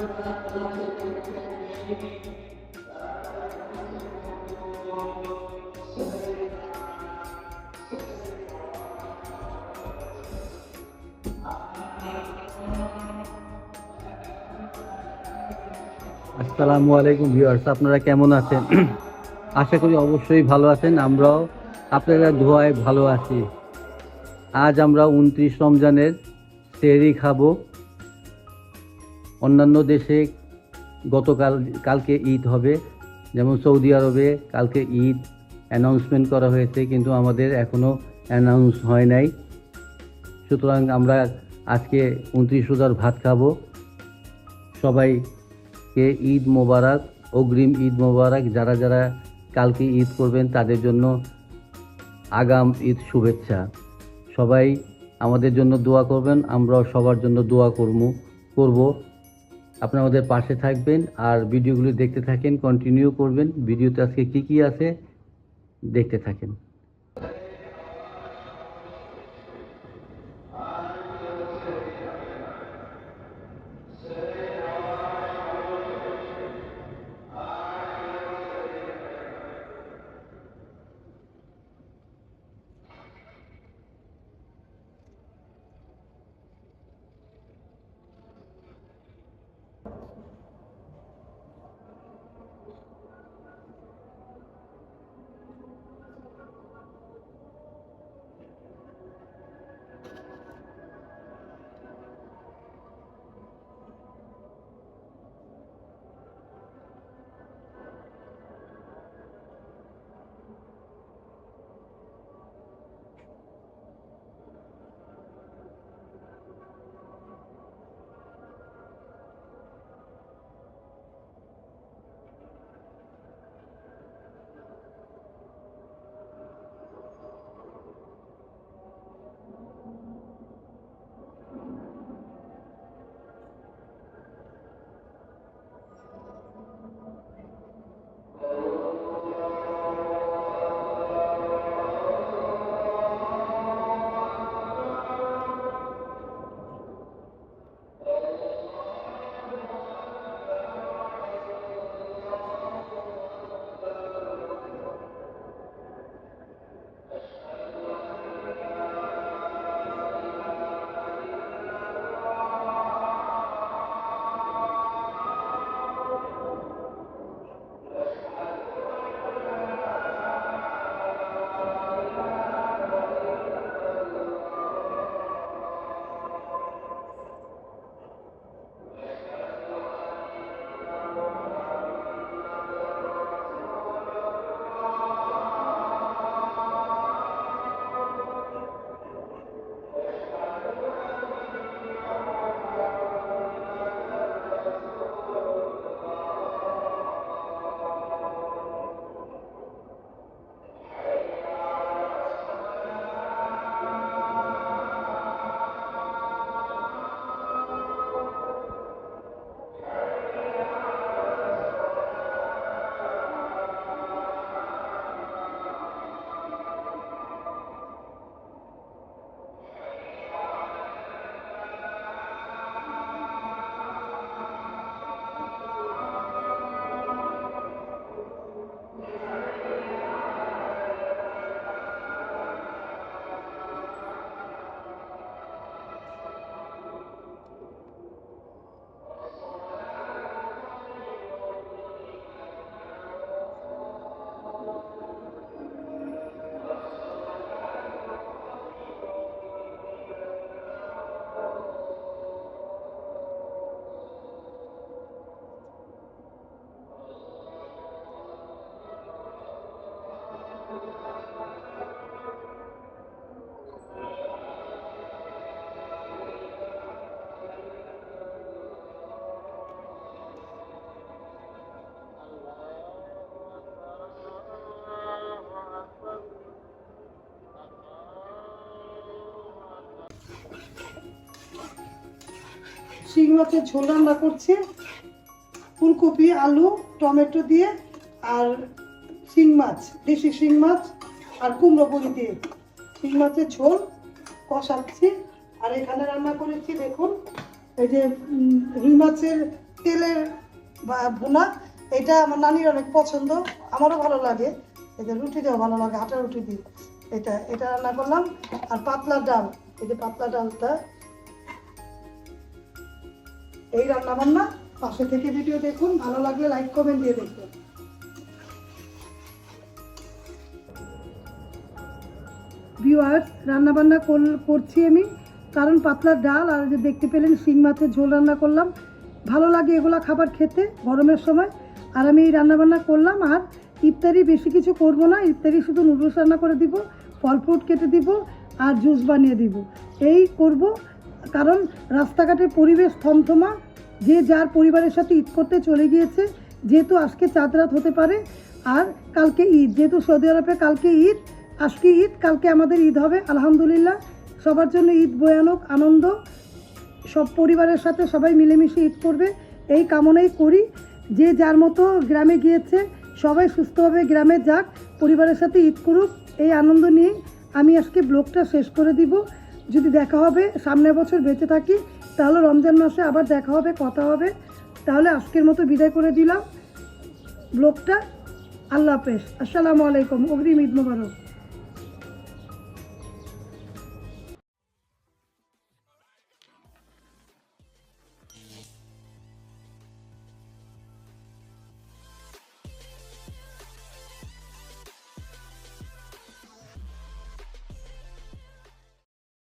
আসসালামু আলাইকুম ভিউয়ার্স, আপনারা কেমন আছেন? আশা করি অবশ্যই ভালো আছেন, আমরাও আপনারা ধোয়ায় ভালো আছি। আজ আমরা উনত্রিশ রমজানের সেহরি খাব। অন্যান্য দেশে গতকাল, কালকে ঈদ হবে। যেমন সৌদি আরবে কালকে ঈদ অ্যানাউন্সমেন্ট করা হয়েছে, কিন্তু আমাদের এখনও অ্যানাউন্স হয় নাই। সুতরাং আমরা আজকে উনত্রিশ রোজার ভাত খাব। সবাইকে ঈদ মোবারক, অগ্রিম ঈদ মোবারক। যারা যারা কালকে ঈদ করবেন, তাদের জন্য আগাম ঈদ শুভেচ্ছা। সবাই আমাদের জন্য দোয়া করবেন, আমরাও সবার জন্য দোয়া করব করব। আপনারা আমাদের পাশে থাকবেন আর ভিডিওগুলি দেখতে থাকেন কন্টিনিউ করবেন। ভিডিওতে আজকে কি কি আছে, দেখতে থাকেন। শিং মাছের ঝোল রান্না করছি। ফুলকপি, আলু, টমেটো দিয়ে আর শিং মাছ, দেশি শিং মাছ আর কুমড়ো বড়ি দিয়ে। শিং মাছের ঝোল কষাচ্ছি। আর এখানে রান্না করেছি, দেখুন, এই যে রুই মাছের তেলের ভুনা, এটা আমার নানির অনেক পছন্দ, আমারও ভালো লাগে। এটা রুটি দিয়েও ভালো লাগে, আটা রুটি দিয়ে। এটা এটা রান্না করলাম। আর পাতলা ডাল, এই যে পাতলা ডালটা এই রান্না বান্না পাশে থেকে ভিডিও দেখুন, ভালো লাগলে লাইক কমেন্ট দিয়ে দেখুন ভিউয়ার্স রান্না বান্না করছি আমি, কারণ পাতলা ডাল আর যে দেখতে পেলেন শিং মাছের ঝোল রান্না করলাম। ভালো লাগে এগুলো খাবার খেতে গরমের সময়। আর আমি এই রান্নাবান্না করলাম, আর ইফতারি বেশি কিছু করব না, ইফতারি শুধু নুডলস রান্না করে দিব ফল ফ্রুট কেটে দিব, আর জুস বানিয়ে দিব। এই করব কারণ রাস্তাঘাটের পরিবেশ থমথমা, যে যার পরিবারের সাথে ঈদ করতে চলে গিয়েছে, যেহেতু আজকে চাঁদ রাত হতে পারে, আর কালকে ঈদ, যেহেতু সৌদি আরবে কালকে ঈদ, আজকে ঈদ, কালকে আমাদের ঈদ হবে, আলহামদুলিল্লাহ। সবার জন্য ঈদ ভয়ানক, আনন্দ। সব পরিবারের সাথে সবাই মিলেমিশে ঈদ করবে। এই কামনাই করি, যে যার মতো গ্রামে গিয়েছে, সবাই সুস্থভাবে গ্রামে যাক, পরিবারের সাথে ঈদ করুক, এই আনন্দ নিয়ে আমি আজকে ব্লগটা শেষ করে দিব। যদি দেখা হবে, সামনের বছর বেঁচে থাকি, তাহলে রমজান মাসে আবার দেখা হবে, কথা হবে। তাহলে আজকের মতো বিদায় করে দিলাম। ব্লগটা আল্লাহ হাফেজ। আসসালামু আলাইকুম। অগ্রিম ঈদ মোবারক।